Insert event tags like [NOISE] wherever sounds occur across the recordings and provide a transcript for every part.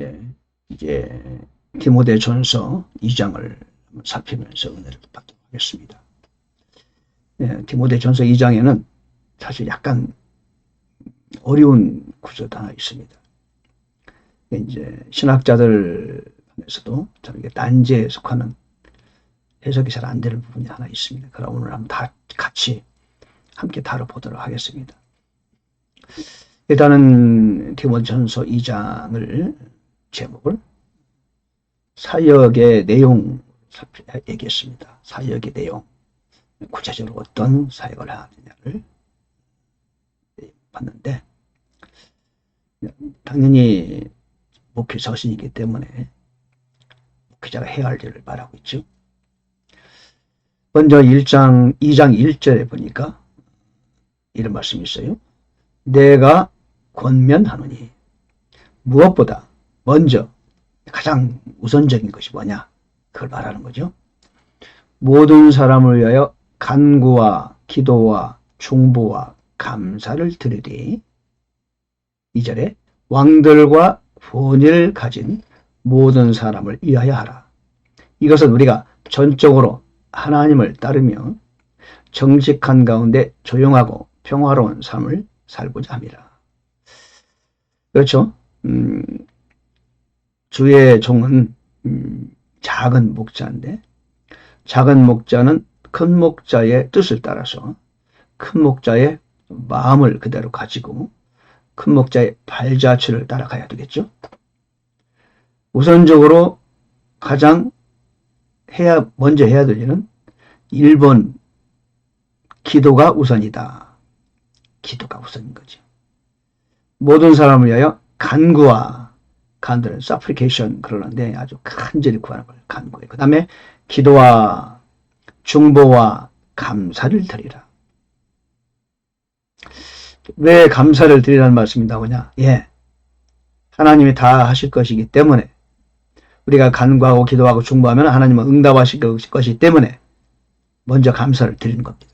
예, 이제 디모데 전서 2장을 살피면서 은혜를 받도록 하겠습니다. 예, 디모데 전서 2장에는 사실 약간 어려운 구조가 하나 있습니다. 이제 신학자들 에서도 참 이게 단제에 속하는 해석이 잘 안 되는 부분이 하나 있습니다. 그럼 오늘 한번 다 같이 함께 다뤄보도록 하겠습니다. 일단은 디모전서 2장을 제목을 사역의 내용 얘기했습니다. 사역의 내용 구체적으로 어떤 사역을 하느냐를 봤는데 당연히 목표 서신이기 때문에 목회자가 해야 할 일을 말하고 있죠. 먼저 1장 2장 1절에 보니까 이런 말씀이 있어요. 내가 권면하노니 무엇보다 먼저 가장 우선적인 것이 뭐냐? 그걸 말하는 거죠. 모든 사람을 위하여 간구와 기도와 중보와 감사를 드리리. 2절에 왕들과 본의를 가진 모든 사람을 위하여 하라. 이것은 우리가 전적으로 하나님을 따르며 정직한 가운데 조용하고 평화로운 삶을 살고자 합니다. 그렇죠? 음, 주의 종은 음, 작은 목자인데 작은 목자는 큰 목자의 뜻을 따라서 큰 목자의 마음을 그대로 가지고 큰 목자의 발자취를 따라가야 되겠죠. 우선적으로 가장 해야 먼저 해야 될 일은 1번 기도가 우선이다. 기도가 우선인 거죠. 모든 사람을 위하여 간구와 간들은 supplication 그러는데 아주 간절히 구하는 걸 간구해. 그 다음에 기도와 중보와 감사를 드리라. 왜 감사를 드리라는 말씀이 나오냐? 예. 하나님이 다 하실 것이기 때문에 우리가 간구하고 기도하고 중보하면 하나님은 응답하실 것이기 때문에 먼저 감사를 드리는 겁니다.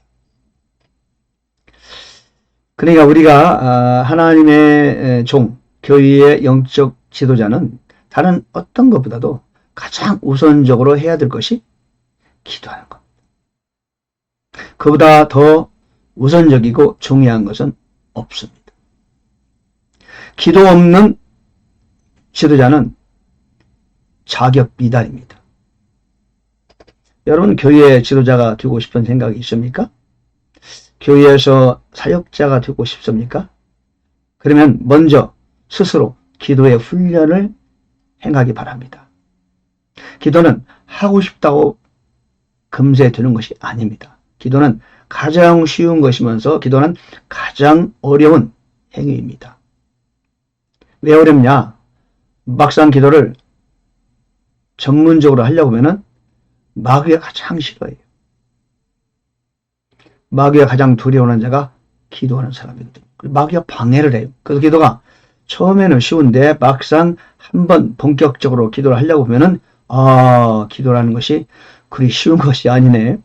그러니까 우리가 아, 하나님의 종, 교회의 영적 지도자는 다른 어떤 것보다도 가장 우선적으로 해야 될 것이 기도하는 것. 그보다 더 우선적이고 중요한 것은 없습니다. 기도 없는 지도자는 자격 미달입니다. 여러분 교회 지도자가 되고 싶은 생각이 있습니까? 교회에서 사역자가 되고 싶습니까? 그러면 먼저 스스로 기도의 훈련을 행하기 바랍니다. 기도는 하고 싶다고 금세 되는 것이 아닙니다. 기도는 가장 쉬운 것이면서 기도는 가장 어려운 행위입니다. 왜 어렵냐? 막상 기도를 전문적으로 하려고 하면 마귀가 가장 싫어해요. 마귀가 가장 두려워하는 자가 기도하는 사람이거든요. 마귀가 방해를 해요. 그래서 기도가 처음에는 쉬운데 막상 한번 본격적으로 기도를 하려고 하면은 아 기도라는 것이 그리 쉬운 것이 아니네.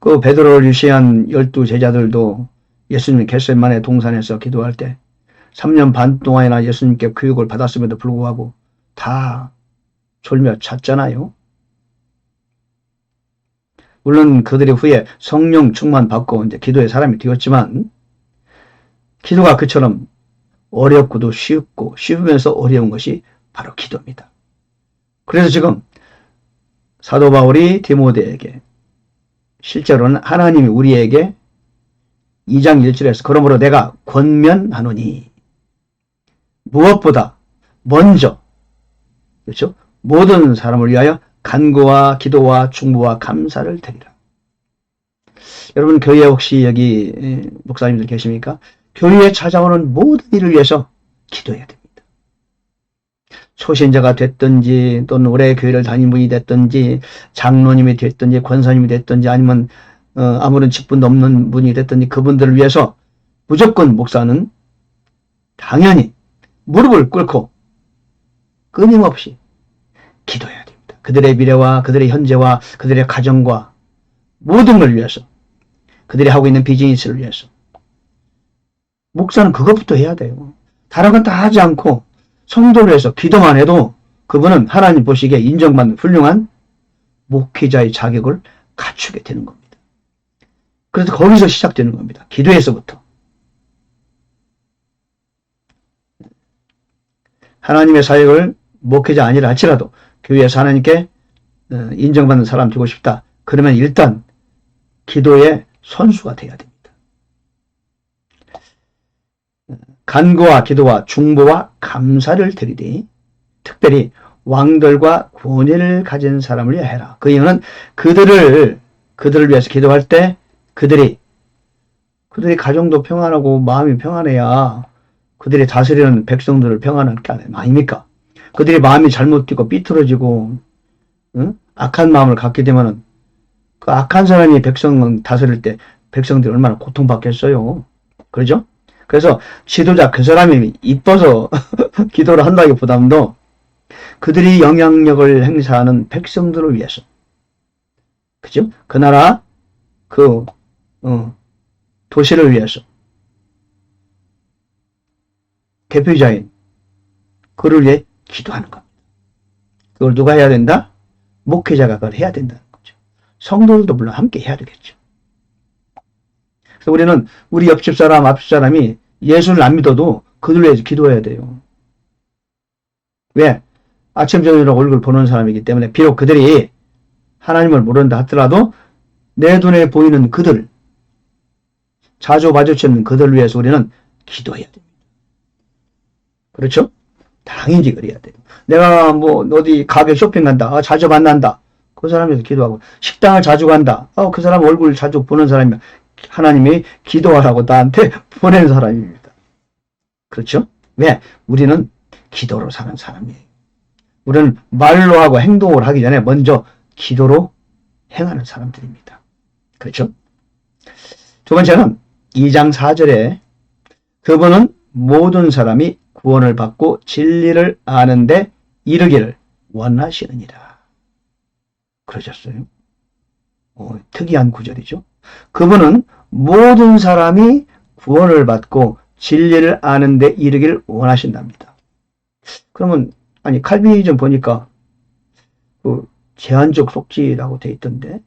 그 베드로를 유시한 열두 제자들도 예수님 겟셋만의 동산에서 기도할 때 3년 반 동안이나 예수님께 교육을 받았음에도 불구하고 다 졸며 잤잖아요. 물론 그들이 후에 성령 충만 받고 이제 기도의 사람이 되었지만 기도가 그처럼 어렵고도 쉽고 쉬우면서 어려운 것이 바로 기도입니다. 그래서 지금 사도 바울이 디모데에게 실제로는 하나님이 우리에게 2장 1절에서 그러므로 내가 권면하노니 무엇보다 먼저 그렇죠? 모든 사람을 위하여 간구와 기도와 중보와 감사를 드리라. 여러분 교회 혹시 여기 목사님들 계십니까? 교회에 찾아오는 모든 일을 위해서 기도해야 됩니다. 초신자가 됐든지 또는 올해 교회를 다닌 분이 됐든지 장로님이 됐든지 권사님이 됐든지 아니면 어, 아무런 직분도 없는 분이 됐든지 그분들을 위해서 무조건 목사는 당연히 무릎을 꿇고 끊임없이 기도해야 됩니다. 그들의 미래와 그들의 현재와 그들의 가정과 모든 걸 위해서 그들이 하고 있는 비즈니스를 위해서 목사는 그것부터 해야 돼요. 다른 건 다 하지 않고 성도를 위해서 기도만 해도 그분은 하나님 보시기에 인정받는 훌륭한 목회자의 자격을 갖추게 되는 겁니다. 그래서 거기서 시작되는 겁니다. 기도에서부터. 하나님의 사역을 목회자 아니라 할지라도 교회에서 하나님께 어, 인정받는 사람 되고 싶다. 그러면 일단 기도의 선수가 돼야 됩니다. 간구와 기도와 중보와 감사를 드리되 특별히 왕들과 권위를 가진 사람을 위해 해라. 그 이유는 그들을 그들을 위해서 기도할 때 그들이 그들이 가정도 평안하고 마음이 평안해야 그들이 다스리는 백성들을 평안할 게 아닙니까? 그들이 마음이 잘못되고 삐뚤어지고 응? 악한 마음을 갖게 되면은 그 악한 사람이 백성 다스릴 때 백성들이 얼마나 고통받겠어요. 그러죠? 그래서 지도자 그 사람이 이뻐서 [LAUGHS] 기도를 한다기보다도 그들이 영향력을 행사하는 백성들을 위해서 그죠? 그 나라 그 어, 도시를 위해서 대표자인 그를 위해 기도하는 겁니다. 그걸 누가 해야 된다? 목회자가 그걸 해야 된다는 거죠. 성도들도 물론 함께 해야 되겠죠. 그래서 우리는 우리 옆집 사람, 앞집 사람이 예수를 안 믿어도 그들 위해서 기도해야 돼요. 왜? 아침, 저녁으로 얼굴 보는 사람이기 때문에 비록 그들이 하나님을 모른다 하더라도 내 눈에 보이는 그들, 자주 마주치는 그들 위해서 우리는 기도해야 됩니다. 그렇죠? 당연히 그래야 돼요. 내가 뭐 어디 가게 쇼핑 간다. 아, 자주 만난다. 그 사람에서 기도하고 식당을 자주 간다. 아, 그 사람 얼굴 자주 보는 사람이면 하나님이 기도하라고 나한테 보낸 사람입니다. 그렇죠? 왜? 우리는 기도로 사는 사람이에요. 우리는 말로 하고 행동을 하기 전에 먼저 기도로 행하는 사람들입니다. 그렇죠? 두 번째는 2장 4절에 그분은 모든 사람이 구원을 받고 진리를 아는데 이르기를 원하시느니라. 그러셨어요. 어, 특이한 구절이죠. 그분은 모든 사람이 구원을 받고 진리를 아는 데 이르기를 원하신답니다. 그러면 아니 칼빈이즘 보니까 그 제한적 속지라고 돼 있던데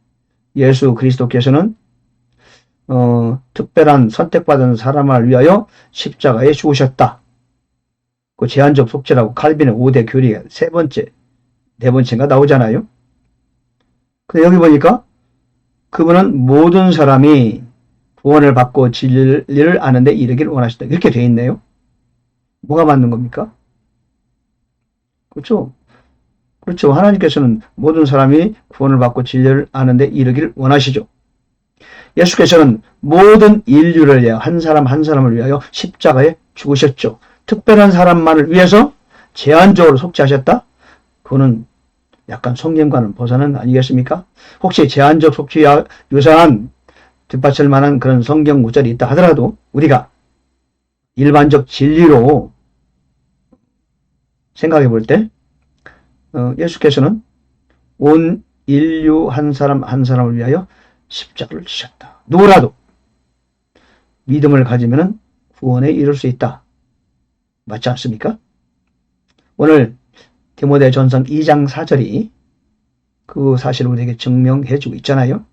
예수 그리스도께서는 어, 특별한 선택받은 사람을 위하여 십자가에 죽으셨다. 그 제한적 속죄라고 칼빈의 5대 교리가 세 번째, 네 번째인가 나오잖아요. 근데 여기 보니까 그분은 모든 사람이 구원을 받고 진리를 아는데 이르기를 원하신다. 이렇게 돼 있네요. 뭐가 맞는 겁니까? 그렇죠? 그렇죠. 하나님께서는 모든 사람이 구원을 받고 진리를 아는데 이르기를 원하시죠. 예수께서는 모든 인류를 위하여 한 사람 한 사람을 위하여 십자가에 죽으셨죠. 특별한 사람만을 위해서 제한적으로 속죄하셨다? 그거는 약간 성경과는 벗어난 아니겠습니까? 혹시 제한적 속죄와 유사한 뒷받칠 만한 그런 성경 구절이 있다 하더라도 우리가 일반적 진리로 생각해 볼때 어, 예수께서는 온 인류 한 사람 한 사람을 위하여 십자가를 지셨다. 누구라도 믿음을 가지면 구원에 이를 수 있다. 맞지 않습니까? 오늘 디모데 전성 2장 4절이 그 사실을 우리에게 증명해 주고 있잖아요.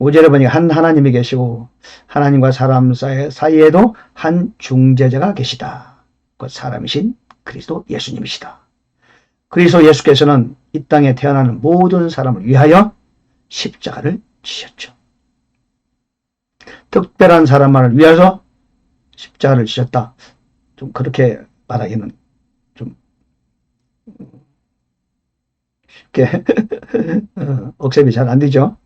5절에 보니까 한 하나님이 계시고 하나님과 사람 사이에도 한 중재자가 계시다. 그 사람이신 그리스도 예수님이시다. 그리스도 예수께서는 이 땅에 태어나는 모든 사람을 위하여 십자가를 지셨죠. 특별한 사람만을 위해서 십자가를 지셨다. 좀 그렇게 말하기는 좀 쉽게 [LAUGHS] 어, 억셉이 잘 안 되죠.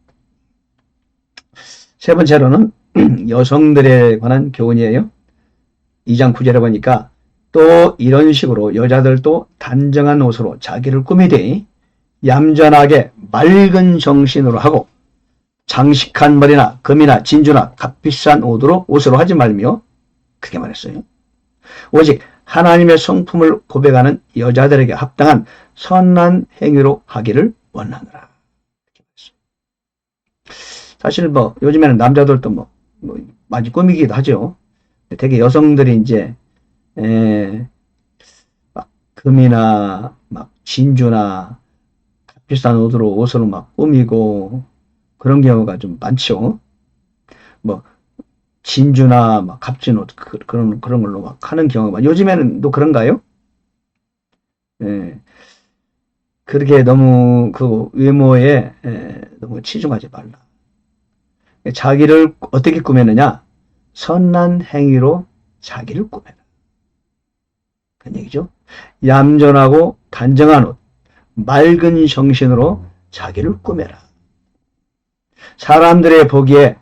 세 번째로는 [CLEARS THROAT] 여성들에 관한 교훈이에요. 2장 9절에 보니까 또 이런 식으로 여자들도 단정한 옷으로 자기를 꾸미되 얌전하게 맑은 정신으로 하고 장식한 머리나 금이나 진주나 값비싼 옷으로 옷으로 하지 말며 그렇게 말했어요. 오직 하나님의 성품을 고백하는 여자들에게 합당한 선한 행위로 하기를 원하노라. 사실 뭐 요즘에는 남자들도 뭐, 뭐 많이 꾸미기도 하죠. 되게 여성들이 이제 에, 막 금이나 막 진주나 비싼 옷으로 옷으로 막 꾸미고 그런 경우가 좀 많죠. 뭐 진주나 막 값진 옷 그, 런 그런 걸로 막 하는 경우가 요즘에는 또 그런가요? 예. 그렇게 너무 그 외모에 에, 너무 치중하지 말라. 자기를 어떻게 꾸미느냐? 선한 행위로 자기를 꾸며라. 그런 얘기죠. 얌전하고 단정한 옷, 맑은 정신으로 자기를 꾸며라. 사람들의 보기에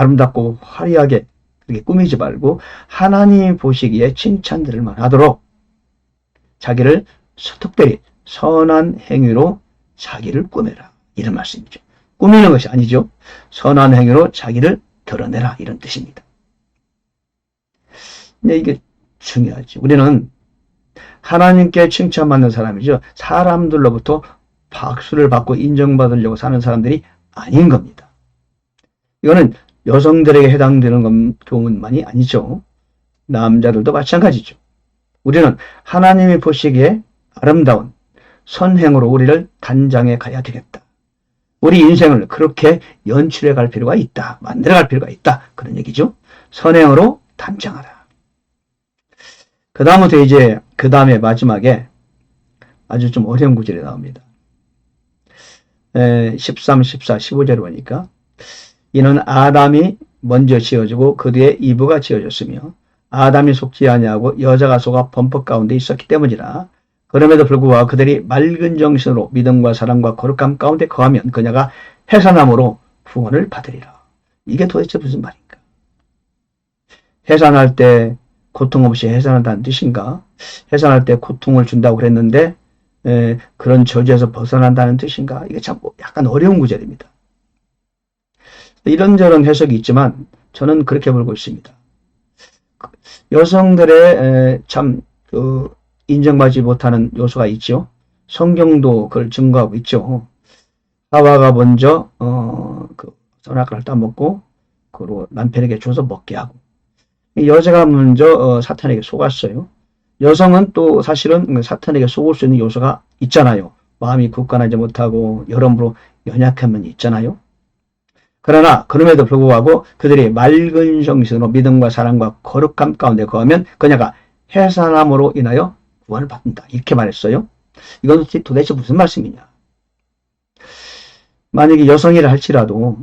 아름답고 화려하게 그렇게 꾸미지 말고 하나님 보시기에 칭찬들을 만하도록 자기를 특별히 선한 행위로 자기를 꾸며라. 이런 말씀이죠. 꾸미는 것이 아니죠. 선한 행위로 자기를 드러내라. 이런 뜻입니다. 근데 이게 중요하죠. 우리는 하나님께 칭찬받는 사람이죠. 사람들로부터 박수를 받고 인정받으려고 사는 사람들이 아닌 겁니다. 이거는 여성들에게 해당되는 경우만이 아니죠. 남자들도 마찬가지죠. 우리는 하나님이 보시기에 아름다운 선행으로 우리를 단장해 가야 되겠다. 우리 인생을 그렇게 연출해 갈 필요가 있다. 만들어 갈 필요가 있다. 그런 얘기죠. 선행으로 단장하라. 그 다음부터 이제 그 다음에 마지막에 아주 좀 어려운 구절이 나옵니다. 13, 14, 15절을 보니까 이는 아담이 먼저 지어지고 그 뒤에 이브가 지어졌으며 아담이 속지 아니하고 여자가 속아 범법 가운데 있었기 때문이라 그럼에도 불구하고 그들이 맑은 정신으로 믿음과 사랑과 거룩함 가운데 거하면 그녀가 해산함으로 구원을 받으리라. 이게 도대체 무슨 말인가? 해산할 때 고통 없이 해산한다는 뜻인가? 해산할 때 고통을 준다고 그랬는데 에, 그런 저주에서 벗어난다는 뜻인가? 이게 참 약간 어려운 구절입니다. 이런저런 해석이 있지만 저는 그렇게 보고 있습니다. 여성들의 참 그 인정받지 못하는 요소가 있죠. 성경도 그걸 증거하고 있죠. 하와가 먼저 어그 선악과를 따먹고 그리고 남편에게 줘서 먹게 하고 여자가 먼저 어, 사탄에게 속았어요. 여성은 또 사실은 사탄에게 속을 수 있는 요소가 있잖아요. 마음이 굳건하지 못하고 여러모로 면이 있잖아요. 그러나 그럼에도 불구하고 그들이 맑은 정신으로 믿음과 사랑과 거룩함 가운데 거하면 그녀가 해산함으로 인하여 구원을 받는다. 이렇게 말했어요. 이건 도대체 무슨 말씀이냐? 만약에 여성이라 할지라도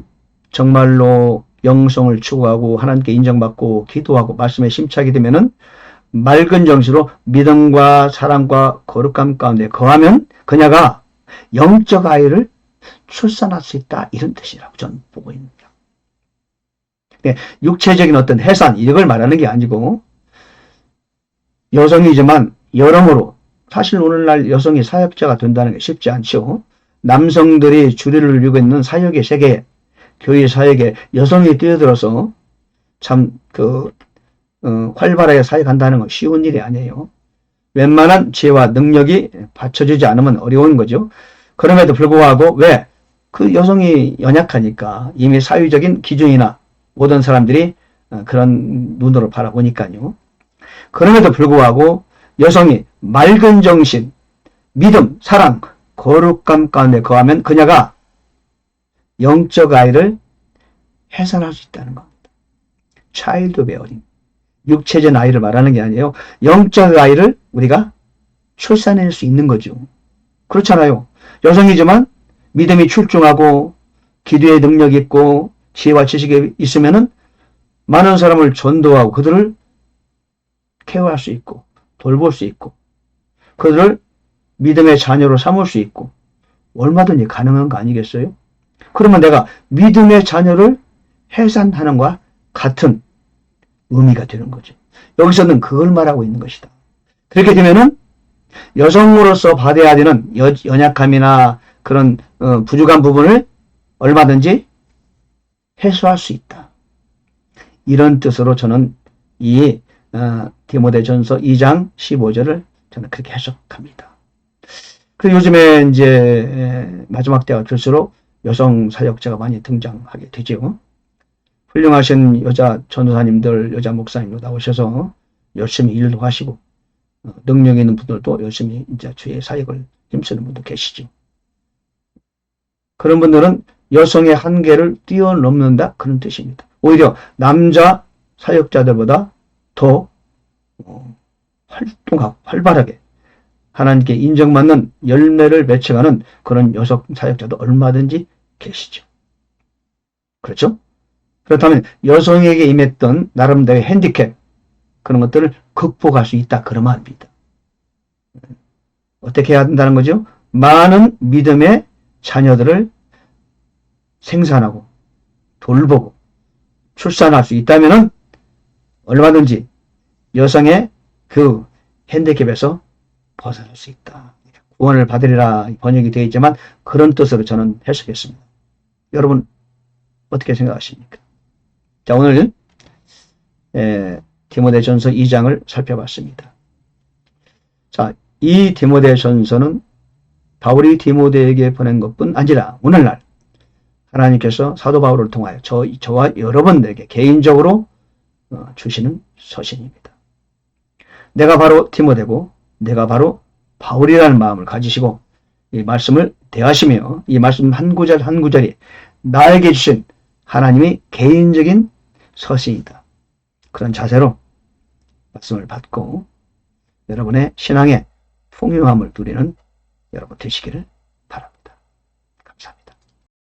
정말로 영성을 추구하고 하나님께 인정받고 기도하고 말씀에 심차게 되면은 맑은 정신으로 믿음과 사랑과 거룩함 가운데 거하면 그녀가 영적 아이를 출산할 수 있다 이런 뜻이라고 저는 보고 있습니다. 네, 육체적인 어떤 해산 이걸 말하는 게 아니고 여성이지만 여러모로 사실 오늘날 여성이 사역자가 된다는 게 쉽지 않죠. 남성들이 주류를 이루고 있는 사역의 세계, 교회 사역에 여성이 뛰어들어서 참그 어, 활발하게 사역한다는 건 쉬운 일이 아니에요. 웬만한 지혜와 능력이 받쳐주지 않으면 어려운 거죠. 그럼에도 불구하고 왜? 그 여성이 연약하니까 이미 사회적인 기준이나 모든 사람들이 어, 그런 눈으로 바라보니까요. 그럼에도 불구하고 여성이 맑은 정신, 믿음, 사랑, 거룩감 가운데 거하면 그녀가 영적 아이를 해산할 수 있다는 겁니다. 차일드 베어링. 육체적 아이를 말하는 게 아니에요. 영적 아이를 우리가 출산할 수 있는 거죠. 그렇잖아요. 여성이지만 믿음이 출중하고 기도의 능력이 있고 지혜와 지식이 있으면은 많은 사람을 전도하고 그들을 케어할 수 있고 돌볼 수 있고 그들을 믿음의 자녀로 삼을 수 있고 얼마든지 가능한 거 아니겠어요? 그러면 내가 믿음의 자녀를 해산하는 것과 같은 의미가 되는 거죠. 여기서는 그걸 말하고 있는 것이다. 그렇게 되면은 여성으로서 받아야 되는 여, 연약함이나 그런 어, 부족한 부분을 얼마든지 해소할 수 있다. 이런 뜻으로 저는 이 어, 디모데전서 2장 15절을 저는 그렇게 해석합니다. 그 요즘에 이제 마지막 때가 될수록 여성 사역자가 많이 등장하게 되죠. 훌륭하신 여자 전도사님들, 여자 목사님도 나오셔서 열심히 일도 하시고 어, 능력 있는 분들도 열심히 이제 주의 사역을 힘쓰는 분도 계시죠. 그런 분들은 여성의 한계를 뛰어넘는다 그런 뜻입니다. 오히려 남자 사역자들보다 더 어, 활동하고 활발하게 하나님께 인정받는 열매를 맺혀가는 그런 여성 사역자도 얼마든지 계시죠. 그렇죠? 그렇다면 여성에게 임했던 나름대로의 핸디캡 그런 것들을 극복할 수 있다 그러면 합니다. 어떻게 해야 한다는 거죠? 많은 믿음의 자녀들을 생산하고 돌보고 출산할 수 있다면은 얼마든지 여성의 그 핸디캡에서 벗어날 수 있다. 구원을 받으리라 번역이 되어 있지만 그런 뜻으로 저는 해석했습니다. 여러분 어떻게 생각하십니까? 자 오늘 에, 디모데전서 2장을 살펴봤습니다. 자, 이 디모데전서는 바울이 디모데에게 보낸 것뿐 아니라 오늘날 하나님께서 사도 바울을 통하여 저, 저와 여러분들에게 개인적으로 어, 주시는 서신입니다. 내가 바로 디모데고 내가 바로 바울이라는 마음을 가지시고 이 말씀을 대하시며 이 말씀 한 구절 한 구절이 나에게 주신 하나님의 개인적인 서신이다. 그런 자세로 말씀을 받고 여러분의 신앙의 풍요함을 누리는 여러분 되시기를